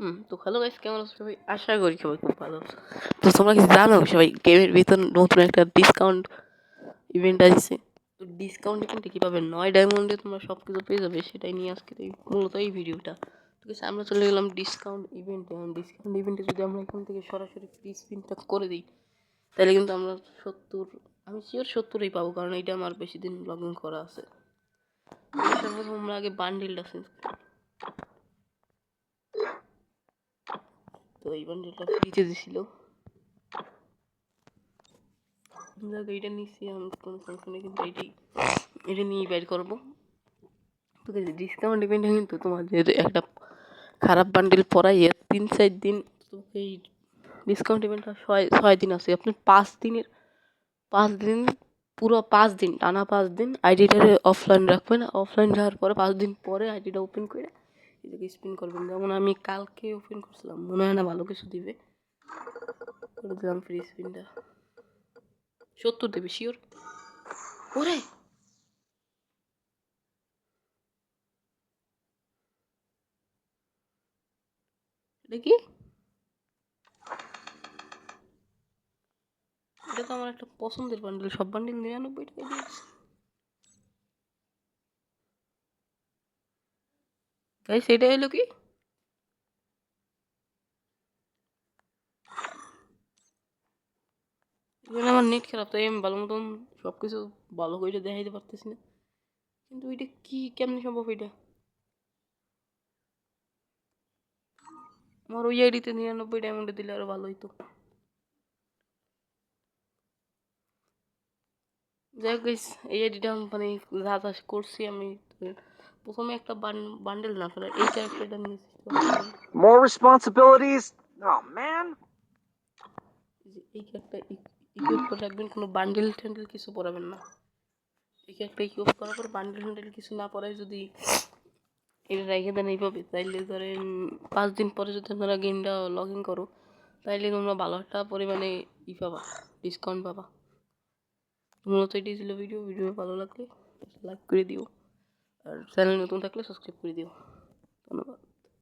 হুম, তো hello guys কেমন সবাই? আশা করি সবাই খুব ভালো তো তোমরা কি জানো সবাই গেমের ভিতর নতুন একটা ডিসকাউন্ট ইভেন্ট আসছে। তো ডিসকাউন্ট ইভেন্টে কীভাবে নয় ডায়মন্ডে তোমরা সব কিছু পেয়ে যাবে সেটাই নিয়ে আজকে এই মূলত এই ভিডিওটা ঠিক আছে আমরা চলে গেলাম ডিসকাউন্ট ইভেন্টে ডিসকাউন্ট ইভেন্টে যদি আমরা এখান থেকে সরাসরি ফ্রি স্পিনটা করে দিই, তাহলে কিন্তু আমরা সত্তর, আমি শিওর সত্তরই পাবো, কারণ এটা আমার বেশি দিন লগ ইন করা আছে। আমরা আগে বান্ডিলটা চেঞ্জ করি তো এই বান্ডেলটা ফ্রিতে দিছিল। যাক, এইটা নিচ্ছি, আমি কোনো সমস্যা নেই, কিন্তু এইটাই, এটা নিয়ে বের করব। তো ডিসকাউন্ট ইভেন্টে কিন্তু তোমার একটা খারাপ বান্ডেল পরাইয়ে তিন চার দিন এই ডিসকাউন্ট ইভেন্টটা ছয় ছয় দিন আছে। আপনি পাঁচ দিনের, পাঁচ দিন, পুরো পাঁচ দিন, টানা পাঁচ দিন আইডিটা অফলাইন রাখবেন। অফলাইন রাখার পরে পাঁচ দিন পরে আইডিটা ওপেন করে এটাকে স্পিন করবেন। যেমন আমি কালকে ওপেন করছিলাম, মনে হয় না ভালো কিছু দিবে। করে দিলাম ফ্রি স্পিনটা সত্তর দেবে শিওর ওরে! কি? এটা তো আমার একটা পছন্দের বান্ডেল সব বান্ডেল নিরানব্বই টাকা দিয়েছে। গাইস এটা এলো কি? আমার নেট খারাপ, তাই আমি ভালো মতন সব কিছু ভালো করে দেখাইতে পারতেছি না। কিন্তু ওইটা কি, কেমনি সম্ভব এটা? আমার ওই আইডিতে নিরানব্বই ডায়মন্ডে দিলে আরও ভালো হইতো। যাই হোক এই আইডিটা মানে যা যা করছি আমি প্রথমে একটা বান্ডেল না ফেলে এই ক্যারেক্টারটা নিয়েছি More responsibilities? Oh man. যে এই ক্যারেক্টার ইকুইপ করে রাখবেন কোনো বান্ডেল ট্যান্ডেল কিছু পরাবেন না এই ক্যারেক্টার ইকুইপ করার পর বান্ডেল ট্যান্ডেল কিছু না পরায় যদি এটা রেখে দেন এইভাবে তাইলে ধরেন পাঁচ দিন পরে যদি আপনারা গেমটা লগ ইন করো তাইলে তোমরা ভালো একটা পরিমাণে ই পাবা ডিসকাউন্ট পাবা মূলত এটি ছিল ভিডিও ভিডিও ভালো লাগলে লাইক করে দিও আর চ্যানেল নতুন থাকলে সাবস্ক্রাইব করে দিও। ধন্যবাদ।